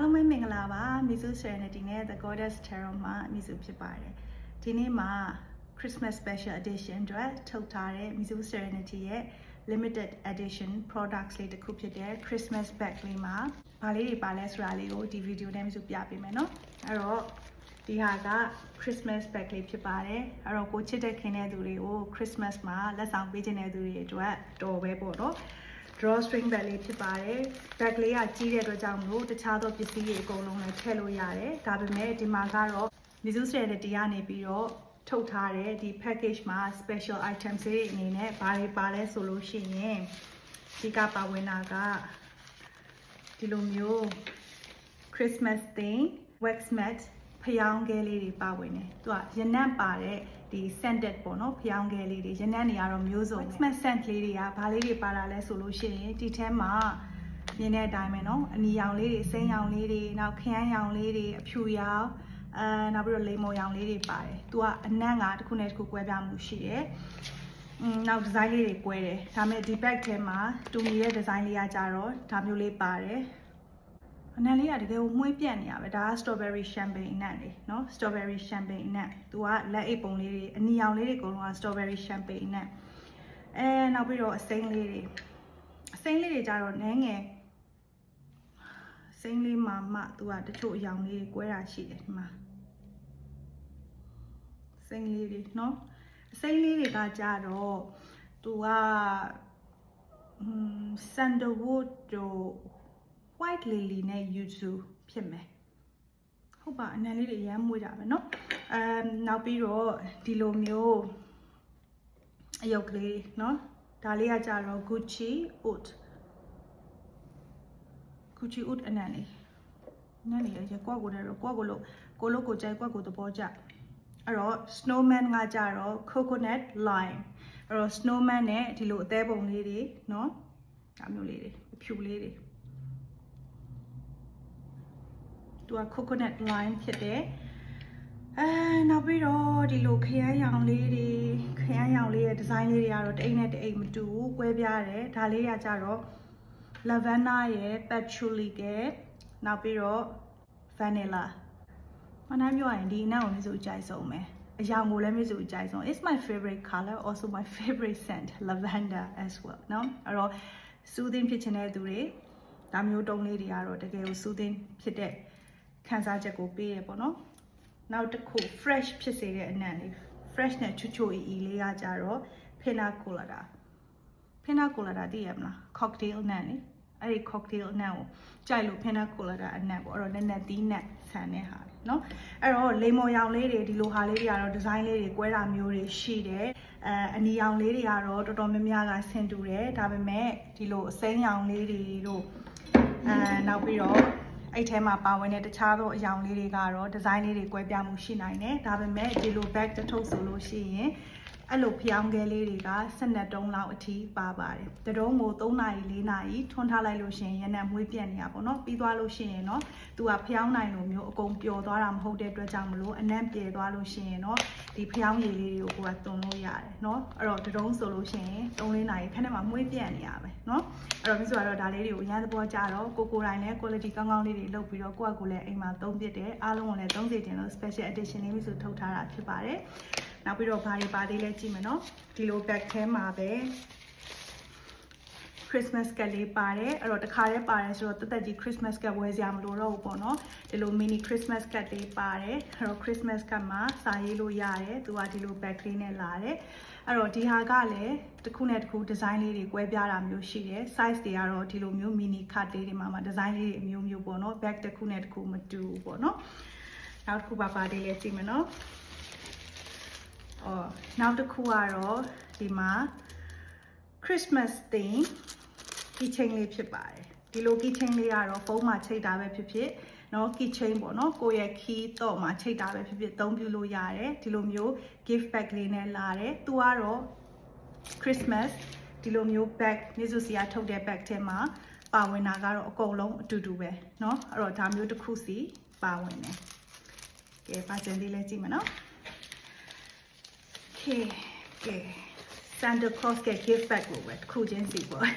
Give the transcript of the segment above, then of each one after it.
အားလုံးပဲမင်္ဂလာပါ Mizu Serenity နဲ့ The Goddess Tarot မှာ Mizu ဖြစ်ပါတယ်ဒီနေ့မှာ Christmas Special Edition အတွက်ထုတ်ထားတဲ့ Mizu Serenity ရဲ့ limited edition products လေးတစ်ခုဖြစ်တဲ့ Christmas bag လေးမှာဘာလေးတွေပါလဲဆိုတာလေးကိုဒီ video နဲ့ Mizu ပြပေးမယ်เนาะအဲ့တော့ဒီဟာက Christmas bag လေးဖြစ်ပါတယ်အဲ့တော့ကိုချစ်တဲ့ခင်တဲ့သူတွေကို Christmas မှာလက်ဆောင်ပေးခြင်းတဲ့သူတွေအတွက်တော်ပဲပေါ့เนาะ draw string bag လေးဖြစ်ပါတယ် bag လေးကကြီးတဲ့အတွက်ကြောင့်မလို့တခြားသောပစ္စည်းတွေအကုန်လုံးလည်းထည့်လို့ရတယ်ဒါပေမဲ့ဒီမှာကတော့ Mizu Serenity ကနေပြီးတော့ထုတ်ထားတဲ့ဒီ package မှာ special items တွေအနေနဲ့ဘာတွေပါလဲဆိုလို့ရှိရင်ဒီကပါဝင်တာကဒီလိုမျိုး Christmas theme wax mat ဖျောင်းခဲလေးတွေပါဝင်တယ်သူကရနံ့ပါတဲ့ ဒီ scented ပေါ့နော်ဖျောင်းခဲလေးတွေရနံ့နေရတော့မျိုးစုံ Christmas scent လေးတွေကဘာလေးတွေပါလာလဲဆိုလို့ရှိရင်ဒီထဲမှာမြင်တဲ့အတိုင်းပဲနော်အနီရောင်လေးတွေအစိမ်းရောင်လေးတွေနောက်ခရမ်းရောင်လေးတွေအဖြူရောင်အဲနောက်ပြီးတော့လေမုံရောင်လေးတွေပါတယ်သူကအနံ့ကတစ်ခုနဲ့တစ်ခုကွဲပြားမှုရှိတယ်อืมနောက်ဒီဇိုင်းလေးတွေကွဲတယ်ဒါပေမဲ့ဒီ bag ထဲမှာတူညီတဲ့ဒီဇိုင်းလေးကကြတော့ဒါမျိုးလေးပါတယ် အနံလေးကတကယ်ကိုမှုန့်ပြတ်နေရပဲဒါက strawberry champagne နံလေနော် strawberry champagne နံသူကလက်အိတ်ပုံလေးတွေအနီရောင်လေးတွေအကုန်လုံးက strawberry champagne နံအဲနောက်ပြီးတော့အစိမ်းလေးတွေအစိမ်းလေးတွေကြတော့နန်းငယ်စိမ်းလေးမှာမှသူကတချို့အယောင်လေးတွေ꿰တာရှိတယ်ဒီမှာစိမ်းလေးတွေနော်အစိမ်းလေးတွေကကြတော့သူက um sandalwood တို့ white lily နဲ့ yuzu ဖြစ်မယ်ဟုတ်ပါအနံလေးတွေရမ်းမွေးတာပဲเนาะအမ်နောက်ပြီးတော့ဒီလိုမျိုးအယုတ်ကလေးเนาะဒါလေးကကြတော့ Gucci oud Gucci oud အနံလေးနံလေးရကွက်ကိုလည်းကွက်ကိုလို့ကိုလို့ကိုကြိုက်ကွက်ကိုသဘောကျအဲ့တော့ snowman ကကြတော့ coconut lime အဲ့တော့ snowman နဲ့ဒီလိုအသေးပုံလေးတွေเนาะဒါမျိုးလေးတွေအဖြူလေးတွေ သူက coconut lime ဖြစ်တယ်အဲနောက်ပြီးတော့ဒီလိုခရမ်းရောင်လေးတွေခရမ်းရောင်လေးရဲ့ဒီဇိုင်းလေးတွေကတော့တအိမ်နဲ့တအိမ်မတူဘူးကွဲပြားတယ်ဒါလေးကကြတော့ lavender ရဲ့ patchouli ကနောက်ပြီးတော့ vanilla မနာပြောရရင်ဒီအနံ့ကိုမျိုးစုအကြိုက်ဆုံးပဲအရောင်ကိုလည်းမျိုးစုအကြိုက်ဆုံး it's my favorite color also my favorite scent lavender as well เนาะအဲ့တော့ soothing ဖြစ်ချင်တဲ့သူတွေဒါမျိုးတုံးလေးတွေကတော့တကယ်ကို soothing ဖြစ်တဲ့ ခံစားချက်ကိုပေးရပေါ့နော်နောက်တစ်ခု fresh ဖြစ်စေတဲ့အနံ့လေး fresh နဲ့ချွတ်ချွတ်အီအီလေးကကြတော့ pina colada pina colada သိရမလား cocktail အနံ့လေအဲ့ဒီ cocktail အနံ့ကိုကြိုက်လို့ pina colada အနံ့ပေါ့အဲ့တော့နက်နက်သီးနက်ဆန်တဲ့ဟာလေနော်အဲ့တော့လိမ္မော်ရောင်လေးတွေဒီလိုဟာလေးတွေကတော့ဒီဇိုင်းလေးတွေကွဲတာမျိုးတွေရှိတယ်အဲအနီရောင်လေးတွေကတော့တော်တော်များများကဆင်တူတယ်ဒါပေမဲ့ဒီလိုအစိမ်းရောင်လေးတွေတို့အဲနောက်ပြီးတော့ အဲ့ထဲမှာပါဝင်တဲ့တခြားသောအယောင်လေးတွေကတော့ဒီဇိုင်းလေးတွေကွဲပြားမှုရှိနိုင်တယ်ဒါပေမဲ့ဒီလို bag တစ်ထုပ်ဆိုလို့ရှိရင် အဲ့လိုဖျောင်းခဲလေးတွေက12တုံးလောက်အထိပါပါတယ်တတုံးကို3နာရီ4နာရီထွန်းထားလိုက်လို့ရှင်ရနံမွေးပြက်နေတာပေါ့နော်ပြီးသွားလို့ရှင်ရင်တော့သူကဖျောင်းနိုင်လို့မျိုးအကုန်ပျော်သွားတာမဟုတ်တဲ့အတွက်ကြောင့်မလို့အနံ့ပြဲသွားလို့ရှင်ရင်တော့ဒီဖျောင်းရည်လေးတွေကိုကိုကသွန်လို့ရတယ်နော်အဲ့တော့တတုံးဆိုလို့ရှင်3-4နာရီခဏမှမွေးပြက်နေရပဲနော်အဲ့တော့ပြီးဆိုတော့ဒါလေးတွေကိုအရင်သဘောကျတော့ကိုကိုတိုင်းလည်း quality ကောင်းကောင်းလေးတွေလုပ်ပြီးတော့ကိုကကိုလည်းအိမ်မှာသုံးပစ်တယ်အားလုံးကိုလည်းသုံးစေချင်လို့ special edition လေးမျိုးဆိုထုတ်ထားတာဖြစ်ပါတယ် နောက်ပြီးတော့ဘာတွေပါသေးလဲကြည့်မယ်နော်ဒီလို bag ထဲမှာပဲ Christmas ကလေးပါတယ်အဲ့တော့တခါတည်းပါတယ်ဆိုတော့တက်တက်ကြီး Christmas ကဝယ်စရာမလိုတော့ဘူးပေါ့နော်ဒီလို mini Christmas ကလေးပါတယ်အဲ့တော့ Christmas ကမှာစာရေးလို့ရတယ်သူကဒီလို bag လေးနဲ့လာတယ်အဲ့တော့ဒီဟာကလည်းတစ်ခုနဲ့တစ်ခု design လေးတွေကွဲပြားတာမျိုးရှိတယ် size တွေကတော့ဒီလိုမျိုး mini card လေးတွေမှာမှာ design လေးတွေအမျိုးမျိုးပေါ့နော် bag တစ်ခုနဲ့တစ်ခုမတူဘူးပေါ့နော်နောက်တစ်ခုပါပါလေးလေးကြည့်မယ်နော် အော်နောက်တစ်ခုကတော့ဒီမှာ Christmas theme keychain လေးဖြစ်ပါတယ်ဒီလို keychain လေးကတော့ဖုန်းမှာချိတ်တာပဲဖြစ်ဖြစ်เนาะ keychain ပေါ့เนาะကိုယ့်ရဲ့ key တော့မှာချိတ်တာပဲဖြစ်ဖြစ်အသုံးပြုလို့ရတယ်ဒီလိုမျိုး gift bag လေးနဲ့လာတယ်သူကတော့ Christmas ဒီလိုမျိုး bag နေစုစီကထုတ်တဲ့ bag ထဲမှာပါဝင်တာကတော့အကုန်လုံးအတူတူပဲเนาะအဲ့တော့ဒါမျိုးတစ်ခုစီပါဝင်တယ်ကဲပါစင်လေးလေးကြည့်မယ်နော် Okay ကဲ Santa Claus က gift bag ကိုပဲတစ်ခုချင်းစီပေါ့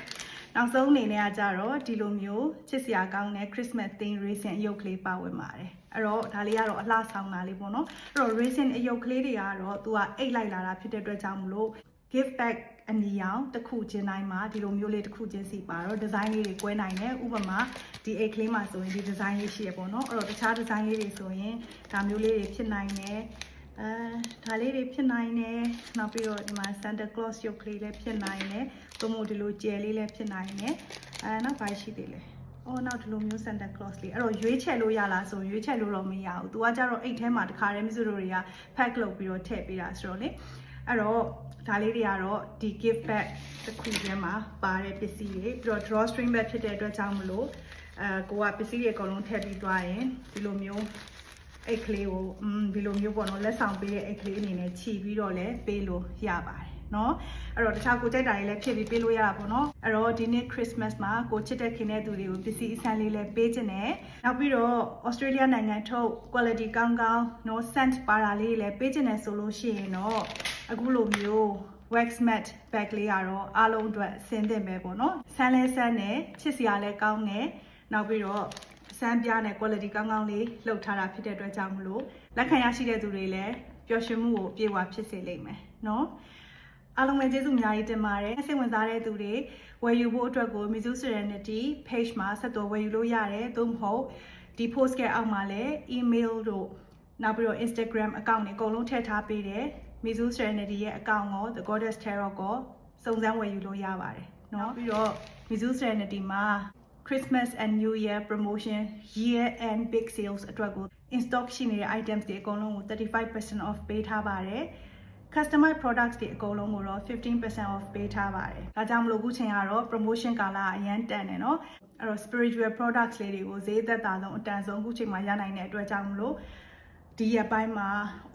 နောက်ဆုံးအနေနဲ့ကကြတော့ဒီလိုမျိုးချစ်စရာကောင်းတဲ့ Christmas theme racing အယုတ်ကလေးပါဝင်ပါတယ်အဲ့တော့ဒါလေးကတော့အလှဆောင်တာလေးပေါ့နော်အဲ့တော့ racing အယုတ်ကလေးတွေကတော့ तू ကအိတ်လိုက်လာတာဖြစ်တဲ့အတွက်ကြောင့်မလို့ give back အနီရောင်တစ်ခုချင်းတိုင်းမှာဒီလိုမျိုးလေးတစ်ခုချင်းစီပါတော့ဒီဇိုင်းလေးတွေကွဲနိုင်တယ်ဥပမာဒီအိတ်ကလေးမှာဆိုရင်ဒီဒီဇိုင်းလေးရှိရပေါ့နော်အဲ့တော့တခြားဒီဇိုင်းလေးတွေဆိုရင်ဒါမျိုးလေးတွေဖြစ်နိုင်တယ် အဲဒါလေးတွေဖြစ်နိုင်တယ်နောက်ပြီးတော့ဒီမှာ Santa Claus ရုပ်ကလေးလည်းဖြစ်နိုင်တယ်သို့မဟုတ်ဒီလိုကြယ်လေးလည်းဖြစ်နိုင်တယ်အဲနောက်ဘာရှိသေးလဲအော်နောက်ဒီလိုမျိုး Santa Claus လေးအဲ့တော့ရွေးချယ်လို့ရလားဆိုရွေးချယ်လို့တော့မရဘူး။ तू ကကြတော့အိတ်ထဲမှာတခါတည်းမျိုးစုတို့တွေက pack လုပ်ပြီးတော့ထည့်ပေးတာဆိုတော့လေအဲ့တော့ဒါလေးတွေကတော့ဒီ gift bag တစ်ခုထဲမှာပါတဲ့ပစ္စည်းတွေပြီးတော့ draw string bag ဖြစ်တဲ့အတွက်ကြောင့်မလို့အဲကိုကပစ္စည်းတွေအကုန်လုံးထည့်ပြီးသွားရင်ဒီလိုမျိုး အဲ့ကလေးကိုอืมဒီလိုမျိုးပေါ့နော်လက်ဆောင်ပေးတဲ့အဲ့ကလေးအနေနဲ့ခြီးပြီးတော့လည်းပေးလို့ရပါတယ်နော်အဲ့တော့တခြားကိုကြိုက်တာတွေလည်းဖြစ်ပြီးပေးလို့ရတာပေါ့နော်အဲ့တော့ဒီနေ့ Christmas မှာကိုချစ်တဲ့ခင်တဲ့သူတွေကိုပစ္စည်းအစမ်းလေးလည်းပေးခြင်းနဲ့နောက်ပြီးတော့ Australia နိုင်ငံထုတ် quality ကောင်းကောင်း no scent ပါတာလေးလည်းပေးခြင်းနဲ့ဆိုလို့ရှိရင်တော့အခုလိုမျိုး wax mat bag လေးကတော့အားလုံးအတွက်အဆင်သင့်ပဲပေါ့နော်ဆန်းလဲဆန်းနဲ့ချစ်စရာလည်းကောင်းတယ်နောက်ပြီးတော့ စမ်းပြားနဲ့ quality ကောင်းကောင်းလေးလုပ်ထားတာဖြစ်တဲ့အတွက်ကြောင့်မလို့လက်ခံရရှိတဲ့သူတွေလည်းပျော်ရွှင်မှုကိုအပြည့်အဝဖြစ်စေလိမ့်မယ်နော်အားလုံးပဲကျေးဇူးအများကြီးတင်ပါတယ်စိတ်ဝင်စားတဲ့သူတွေဝယ်ယူဖို့အတွက်ကို Mizu Serenity page မှာဆက်သွယ်ဝယ်ယူလို့ရတယ်သို့မဟုတ်ဒီ post ကအောက်မှာလည်း email တို့နောက်ပြီးတော့ Instagram account တွေအကုန်လုံးထည့်ထားပေးတယ် Mizu Serenity ရဲ့ account ကို The Goddess Tarot ကိုစုံစမ်းဝယ်ယူလို့ရပါတယ်เนาะပြီးတော့ Mizu Serenity မှာ Christmas and New Year promotion year end big sales အတွက်ကို in stock ရှိနေတဲ့ items တွေအကုန်လုံးကို35% off ပေးထားပါတယ် customer products တွေအကုန်လုံးကိုတော့15% off ပေးထားပါတယ်။ဒါကြောင့်မလို့အခုချိန်ကတော့ promotion ကာလအရန်တန်တယ်နော်။အဲ့တော့ spiritual products လေးတွေကိုဈေးသက်သာဆုံးအတန်ဆုံးအခုချိန်မှာရနိုင်တဲ့အတွက်ကြောင့်မလို့ ဒီရက်ပိုင်းမှာ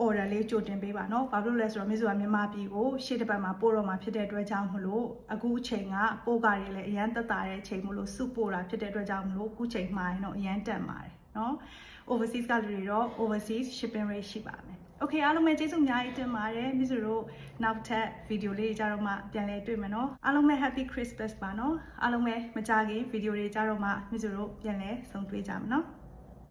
order လေးကြိုတင်ပေးပါနော်။ဘာဖြစ်လို့လဲဆိုတော့မြစ်စွာမြန်မာပြည်ကိုရှေ့တစ်ပတ်မှာပို့တော့မှာဖြစ်တဲ့အတွက်ကြောင့်မလို့အခုချိန်ကပို့ကတွေလည်းအရန်သက်သာတဲ့ချိန်မလို့စုပို့တာဖြစ်တဲ့အတွက်ကြောင့်မလို့အခုချိန်မှာရင်တော့အရန်တန်ပါတယ်နော်။ overseas ကလူတွေတော့ overseas shipping rate ရှိပါမယ်။ Okay အားလုံးပဲကျေးဇူးအများကြီးတင်ပါတယ်မြစ်စွာတို့နောက်ထပ်ဗီဒီယိုလေးတွေကြတော့မှပြန်လည်တွေ့မယ်နော်အားလုံးပဲ happy christmas ပါနော်အားလုံးပဲမကြခင်ဗီဒီယိုတွေကြတော့မှမြစ်စွာတို့ပြန်လည်ဆုံတွေ့ကြမယ်နော်